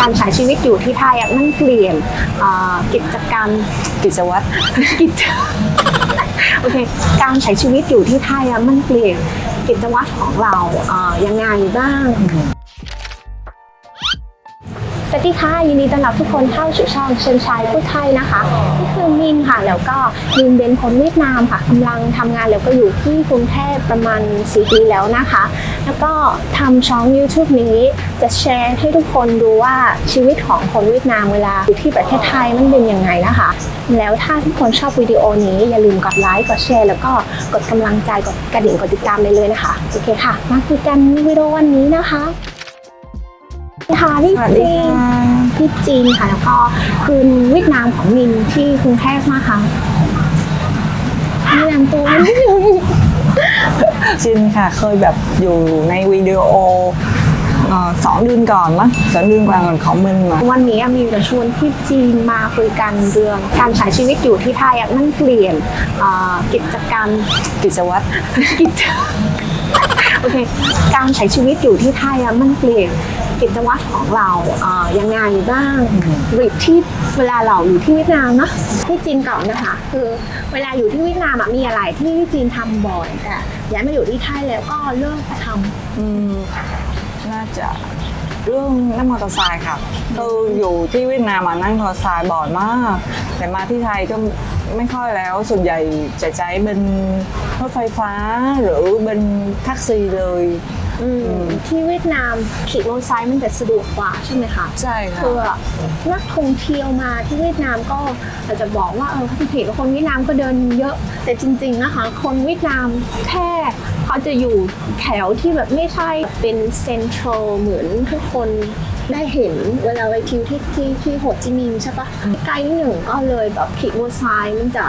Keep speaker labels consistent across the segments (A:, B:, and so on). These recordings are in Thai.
A: การใช้ชีวิตอยู่ที่ไทยอะมันเปลี่ยนอ่ากิจกรรม
B: กิจวัตร
A: กิจโอเคการใช้ชีวิตอยู่ที่ไทยอะมันเปลี่ยนกิจวัตรของเราอ่ายังไงบ้าง สวัสดีค่ะยินดีต้อนรับทุกคนเข้าสู่ช่องเชิญชายพูดไทยนะคะนี่คือมินค่ะแล้วก็มินเป็นคนเวียดนามค่ะกำลังทำงานแล้วก็อยู่ที่กรุงเทพประมาณ4ปีแล้วนะคะ แล้วก็ทำช่อง YouTube นี้จะแชร์ให้ทุกคนดูว่าชีวิตของคนเวียดนามเวลาอยู่ที่ประเทศไทยมันเป็นยังไงนะคะ แล้วถ้าทุกคนชอบวิดีโอนี้อย่าลืมกดไลค์กดแชร์แล้วก็กดกำลังใจกดกระดิ่งกดติดตามไปเลยนะคะโอเคค่ะ มาคุยกันวิดีโอวันนี้นะคะ ค่ะพี่
B: สวัสดี
A: จีน
B: ค่ะ
A: ที่จีนค่ะแล้วก็คืนเวียดนามของมินที่กรุงเทพมาค่ะแนะนำตัวนิดนึง
B: จินค่ะเคยแบบอยู่ในวิดีโอเอ่อสองเดือนก่อนมั้งสองเดือนก่อนของมึงมา
A: วันนี้มินจะชวนที่จีนมาคุยกันเรื่องการใช้ชีวิตอยู่ที่ไทยอะมันเปลี่ยนอ่ากิจกรรม
B: กิจวัตร
A: กิจโอเคการใช้ชีวิตอยู่ที่ไทยอะมันเปลี่ยน กิจวัตรของเราอ่ายังไงบ้างหรือที่เวลาเราอยู่ที่เวียดนามเนาะที่จีนก่อนนะคะ คือเวลาอยู่ที่เวียดนามอะมีอะไรที่จีนทำบ่อยแต่ย้ายมาอยู่ที่ไทยแล้วก็เลิกทำ
B: อืมน่าจะเรื่องนั่งมอเตอร์ไซค์ค่ะคืออยู่ที่เวียดนามมานั่งมอเตอร์ไซค์บ่อยมาก แต่มาที่ไทยก็ไม่ค่อยแล้ว ส่วนใหญ่จะใช้เป็นรถไฟฟ้าหรือเป็นแท็กซี่เลย
A: อืมที่เวียดนามขี่มอเตอร์ไซค์มันจะสะดวกกว่าใช่ไหมคะ
B: ใช่ค่ะ
A: คือนักท่องเที่ยวมาที่เวียดนามก็อาจจะบอกว่าเออเขาผิดว่าคนเวียดนามก็เดินเยอะ แต่จริง ๆนะคะ คนเวียดนามแค่เขาจะอยู่แถวที่แบบไม่ใช่เป็นเซ็นทรัลเหมือนทุกคนได้เห็นเวลาไปทิวที่ที่ที่โฮจิมินห์ใช่ปะใกล้นิดหนึ่งก็เลยแบบขี่มอเตอร์ไซค์มันจะ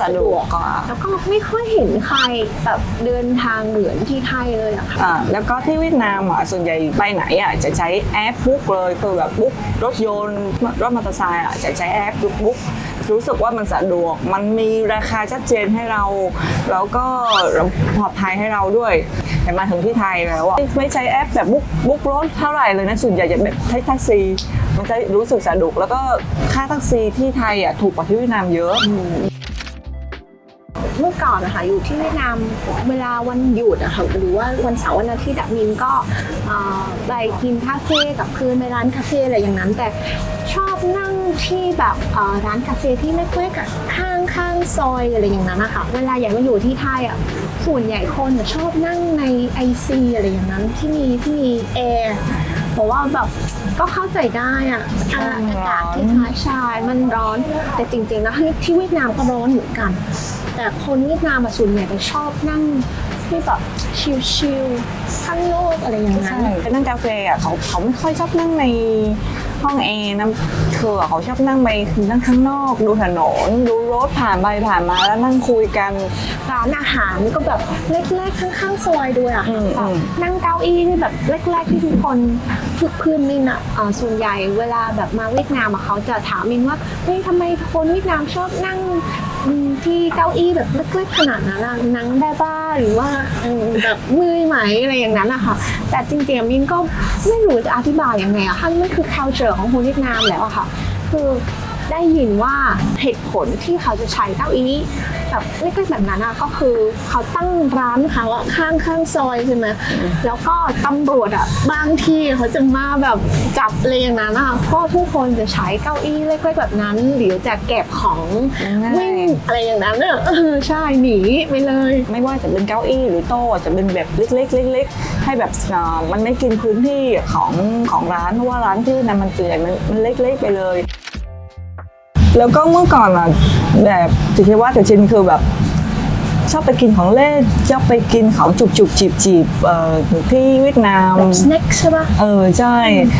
B: สะดวกกว่า
A: แล้วก็ไม่ค่อยเห็นใครแบบเดินทางเหมือนที่ไทยเลยอะค่ะ
B: อ่าแล้วก็ที่เวียดนามอะส่วนใหญ่ไปไหนอะจะใช้แอปบุ๊กเลยคือแบบบุ๊กรถยนต์รถมอเตอร์ไซค์อะจะใช้แอปบุ๊กรู้สึกว่ามันสะดวก มันมีราคาชัดเจนให้เรา แล้วก็ปลอดภัยให้เราด้วย แต่มาถึงที่ไทยแล้วอะไม่ใช้แอปแบบบุ๊กบุ๊กรถเท่าไหร่เลยนะส่วนใหญ่จะแบบใช้แท็กซี่มันจะรู้สึกสะดวกแล้วก็ค่าแท็กซี่ที่ไทยอะถูกกว่าที่เวียดนามเยอะ
A: เมื่อก่อนนะคะอยู่ที่เวียดนามเวลาวันหยุดอะค่ะหรือว่าวันเสาร์วันอาทิตย์อะมินก็เอ่อไปกินคาเฟ่กับเพื่อนไปร้านคาเฟ่อะไรอย่างนั้น แต่ชอบนั่งที่แบบเอ่อร้านคาเฟ่ที่ไม่เล็กๆอะข้างข้างซอยอะไรอย่างนั้นนะคะเวลาอยากมาอยู่ที่ไทยอะส่วนใหญ่คนจะชอบนั่งในไอซีอะไรอย่างนั้นที่มีที่มีแอร์เพราะว่าแบบก็เข้าใจได้อะอ่าอากาศที่ไทยใช่มันร้อน แต่จริงๆนะที่เวียดนามก็ร้อนเหมือนกัน แต่คนเวียดนามอะส่วนใหญ่จะชอบนั่งที่แบบชิลๆข้างนอกอะไรอย่างนั้น
B: ใช่นั่งกาแฟอะเขาเขาไม่ค่อยชอบนั่งใน ห้องแอร์นะคือเขาชอบนั่งไปนั่งข้างนอก ดูถนน ดูรถผ่านไปผ่านมาแล้วนั่งคุยกัน
A: ร้านอาหารก็แบบเล็กๆข้างๆซอยด้วยอะ
B: อืม
A: แบบ
B: อืม
A: นั่งเก้าอี้ที่แบบเล็กๆที่ทุกคนทุกเพื่อนมินอะอ่าส่วนใหญ่เวลาแบบมาเวียดนามอะเขาจะถามมินว่าเฮ้ยทำไมคนเวียดนามชอบนั่งอืมที่เก้าอี้แบบเล็กๆขนาดนั้นอะนั่งได้บ้า หรือว่าแบบมือไหมอะไรอย่างนั้นอะค่ะแต่จริงๆมินก็ไม่รู้จะอธิบายยังไงอะค่ะมันคือ culture ของคนเวียดนามแล้วอะค่ะ คือ ได้ยินว่าเหตุผลที่เขาจะใช้เก้าอี้แบบเล็กๆแบบนั้นอะก็คือเขาตั้งร้านเขาอะข้างข้างซอยใช่ไหมแล้วก็ตำรวจอะบางที่เขาจะมาแบบจับอะไรอย่างนั้นอะเพราะทุกคนจะใช้เก้าอี้เล็กๆแบบนั้นเดี๋ยวจะเก็บของ
B: ง่าย
A: วิ่งอะไรอย่างนั้นอะเออใช่หนีไปเลย
B: ไม่ว่าจะเป็นเก้าอี้หรือโต๊ะจะเป็นแบบเล็กๆเล็กๆให้แบบอ่ามันไม่กินพื้นที่ของของร้านเพราะว่าร้านที่นั่นมันส่วนใหญ่มันมันเล็กๆไปเลย แล้วก็เมื่อก่อนอะแบบจิคิดว่าแต่ชินคือแบบ ชอบไปกินของเล่นชอบไปกินของจุบจุบจีบจีบๆเอ่อที่เวียดนาม
A: แบบสแน็คใช่ปะ
B: เออใช่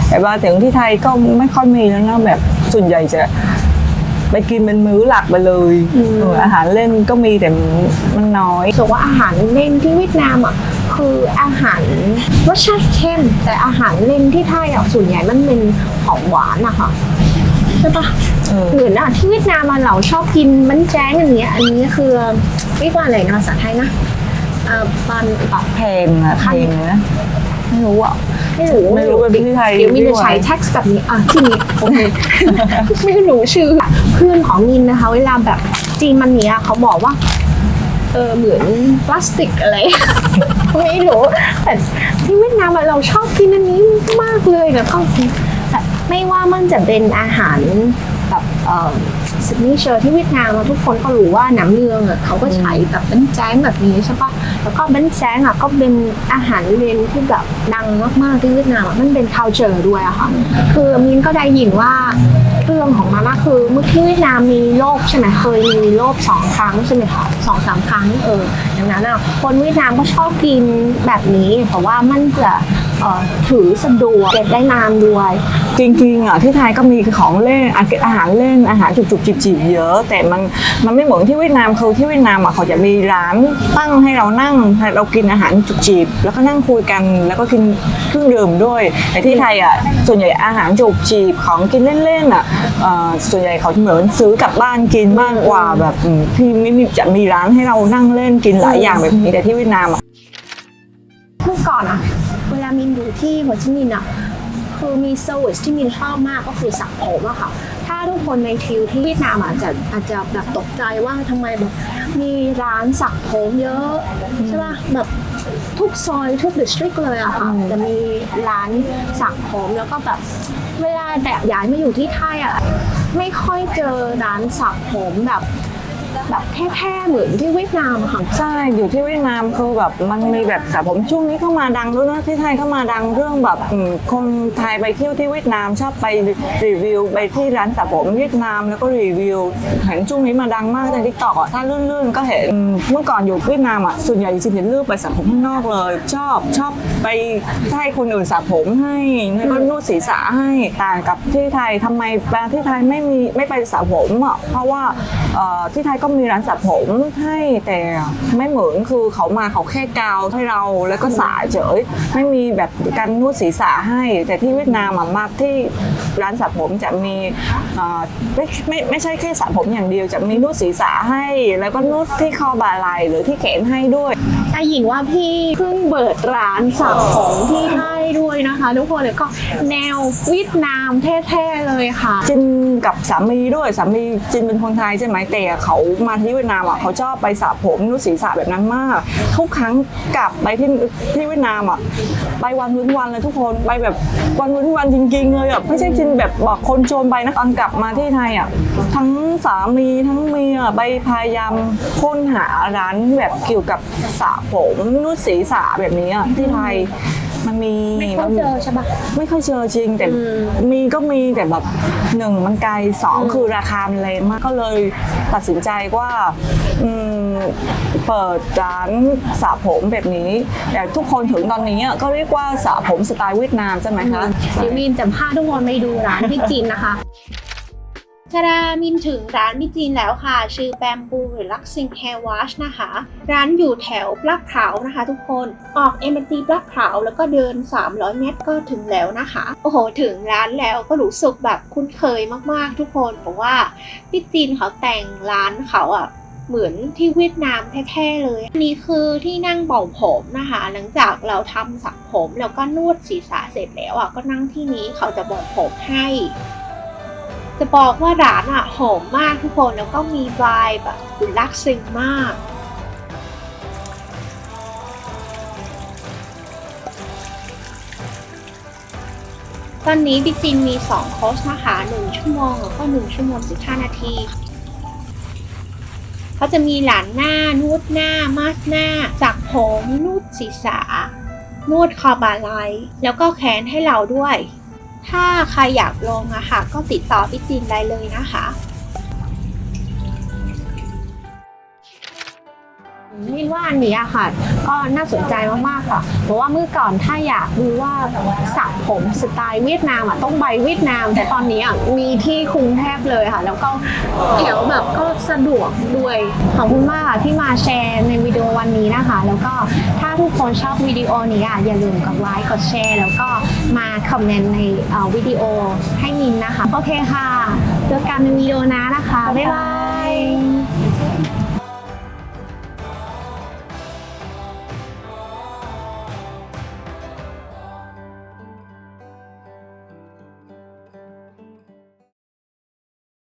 B: แต่ว่าถึงที่ไทยก็ไม่ค่อยมีแล้วนะแบบส่วนใหญ่จะไปกินเป็นมื้อหลักไปเลยเอออาหารเล่นก็มีแต่มันน้อย
A: ส่วนว่าอาหารเล่นที่เวียดนามอะคืออาหารรสชาติเข้ม แต่อาหารเล่นที่ไทยอะส่วนใหญ่มันเป็นของหวานนะคะใช่ปะ
B: เออ
A: เหมือนอะที่เวียดนามอะเราชอบกินมันแจ้งอันเนี้ย อันนี้คือเรียกว่าอะไรนะภาษาไทยนะเอ่อปันปับ
B: เพลงอะเพลงนะ
A: น
B: ไม่รู้อะ
A: ไม่รู้
B: ไม่รู้เป็นที่ไทย
A: เดี๋ยวมิน
B: ด้
A: จะ
B: วย
A: ใช้ text แบบนี้อะที่นี้โอเคไม่รู้ชื่อเพื่อนของมินนะคะ เวลาแบบจีนมันเนี้ยเขาบอกว่าเออเหมือนพลาสติกอะไร ไม่รู้แต่ที่เวียดนามอะเราชอบกินอันนี้มากเลยแล้วก็แบบ ไม่ว่ามันจะเป็นอาหารแบบเอ่อซิกเนเจอร์ที่เวียดนามทุกคนก็รู้ว่าน้ำเนืองอะเขาก็ใช้แบบเป็นแจ้งแบบนี้ใช่ปะแล้วก็เป็นแจ้งอะก็เป็นอาหารเลนที่แบบดังมากๆที่เวียดนามมันเป็น culture ด้วยอะค่ะคือมินก็ได้ยินว่าเรื่องของมันก็คือเมื่อที่เวียดนามมีโรคใช่ไหมเคยมีโรคสองครั้งใช่ไหมคะ สองสามครั้งเออดังนั้นอะคนเวียดนามก็ชอบกินแบบนี้ เพราะว่ามันจะถือสะดวกเก็บได้นานด้วย
B: จริงๆอะที่ไทยก็มีของเล่นอาหารเล่นอาหารจุกๆจิบๆเยอะ แต่มันมันไม่เหมือนที่เวียดนามคือที่เวียดนามอะเขาจะมีร้านตั้งให้เรานั่งเรากินอาหารจุกจิบแล้วก็นั่งคุยกันแล้วก็กินเครื่องดื่มด้วยแต่ที่ไทยอะส่วนใหญ่อาหารจุกจิบของกินเล่นๆอะส่วนใหญ่เขาเหมือนซื้อกลับบ้านกินมากกว่าแบบที่ไม่มีจะมีร้านให้เรานั่งเล่นกินหลายอย่างแบบนี้แต่ที่เวียดนามอะ
A: เมื่อก่อนอะเวลามินอยู่ที่โฮจิมินห์อะคือมีเซอร์วิสที่มินชอบมากก็คือสระผมอะค่ะ ถ้าทุกคนในทิวที่เวียดนามอาจจะอาจจะแบบตกใจว่าทำไมแบบมีร้านสระผมเยอะใช่ป่ะแบบทุกซอยทุกดิสตริกเลยอะค่ะจะมีร้านสระผมแล้วก็แบบเวลาแบบย้ายมาอยู่ที่ไทยอะไม่ค่อยเจอร้านสระผมแบบ แบบแท้ๆเหมือนที่เวียดนามอะค่ะ
B: ใช่อยู่ที่เวียดนามคือแบบมันมีแบบสระผมช่วงนี้เข้ามาดังด้วยนะที่ไทยเข้ามาดังเรื่องแบบอืมคนไทยไปเที่ยวที่เวียดนามชอบไปรีวิวไปที่ร้านสระผมเวียดนามแล้วก็รีวิวเห็นช่วงนี้มาดังมากในทิกตอกอะถ้าลื่นๆก็เห็นอืมเมื่อก่อนอยู่เวียดนามอะส่วนใหญ่จริงๆจะเลือกไปสระผมข้างนอกเลย ชอบชอบไปให้คนอื่นสระผมให้แล้วก็นวดศีรษะให้ต่างกับที่ไทยทำไมมาที่ไทยไม่มีไม่ไปสระผมอะเพราะว่าเอ่อที่ไทยก็ก็มีร้านสระผมให้แต่ไม่เหมือนคือเขามาเขาแค่กาวให้เราแล้วก็สระเฉยไม่มีแบบการนวดศีรษะให้ แต่ที่เวียดนามอะมาที่ร้านสระผมจะมีไม่ไม่ไม่ใช่แค่สระผมอย่างเดียวจะมีนวดศีรษะให้ แล้วก็นวดที่คอบ่าไหล่หรือที่แขนให้ด้วย
A: ได้ยินว่าพี่เพิ่งเปิดร้านสระผมที่ไทยด้วยนะคะทุกคนแล้วก็แนวเวียดนามแท้ๆเลยค่ะ
B: จินกับสามีด้วยสามีจินเป็นคนไทยใช่ไหมแต่เขามาที่เวียดนามอะเขาชอบไปสระผมนวดศีรษะแบบนั้นมากทุกครั้งกลับไปที่ที่เวียดนามอะไปวันเว้นวันเลยทุกคนไปแบบวันเว้นวันจริงๆเลยอะไม่ใช่จินแบบบอกคนโจมไปนะตอนกลับมาที่ไทยอะทั้งสามีทั้งเมียไปพยายามค้นหาร้านแบบเกี่ยวกับสระผมนวดศีรษะแบบนี้อะที่ไทยมันมี
A: ไม่ค่อยเจอใช่ปะ
B: ไม่ค่อยเจอจริงแต่
A: อืม
B: มีก็มีแต่แบบหนึ่งมันไกลสองคือราคามันแรงมากก็เลยตัดสินใจว่าอืมเปิดร้านสระผมแบบนี้ แต่ทุกคนถึงตอนนี้อะก็เรียกว่าสระผมสไตล์เวียดนามใช่ไหมคะ
A: เดี๋ยวมินจะพาทุกคนไปดูร้านพี่จีนนะคะ ชาดามินถึงร้านพี่จีนแล้วค่ะ ชื่อแบมบูหรือลักซิงแฮร์วอชนะคะ ร้านอยู่แถวปลักเผานะคะ ทุกคนออกเอ็มตีปลักเผาแล้วก็เดิน 300 เมตรก็ถึงแล้วนะคะ โอ้โห ถึงร้านแล้วก็รู้สึกแบบคุ้นเคยมากๆทุกคนเพราะว่าพี่จีนเขาแต่งร้านเขาอะเหมือนที่เวียดนามแท้ๆเลย อันนี้คือที่นั่งเป่าผมนะคะ หลังจากเราทำสระผมแล้วก็นวดศีรษะเสร็จแล้วอะก็นั่งที่นี้เขาจะบอกผมให้ จะบอกว่าร้านอะหอมมากทุกคนแล้วก็มีวายแบบลักซิงมากตอนนี้พี่จินมี2คอสนะคะ 1 ชั่วโมงแล้วก็ 1 ชั่วโมง 15 นาทีเขาจะมีหลานหน้านวดหน้า มาสหน้า จักผมนวดศีรษะนวดคอบาไหลแล้วก็แขนให้เราด้วย ถ้าใครอยากลงอะค่ะ ก็ติดต่อพี่จินได้เลยนะคะ มินว่าอันนี้อะค่ะ ก็น่าสนใจมากๆค่ะ เพราะว่าเมื่อก่อนถ้าอยากรู้ว่าสระผมสไตล์เวียดนามอะต้องไปเวียดนาม แต่ตอนนี้อะมีที่กรุงเทพเลยค่ะ แล้วก็แถวแบบก็สะดวกด้วยขอบคุณมากค่ะที่มาแชร์ในวิดีโอวันนี้นะคะ แล้วก็ถ้าทุกคนชอบวิดีโอนี้อะอย่าลืมกดไลค์กดแชร์ แล้วก็มาคอมเมนต์ในวิดีโอให้มินนะคะโอเคค่ะเจอกันในวิดีโอหน้านะคะบ๊ายบาย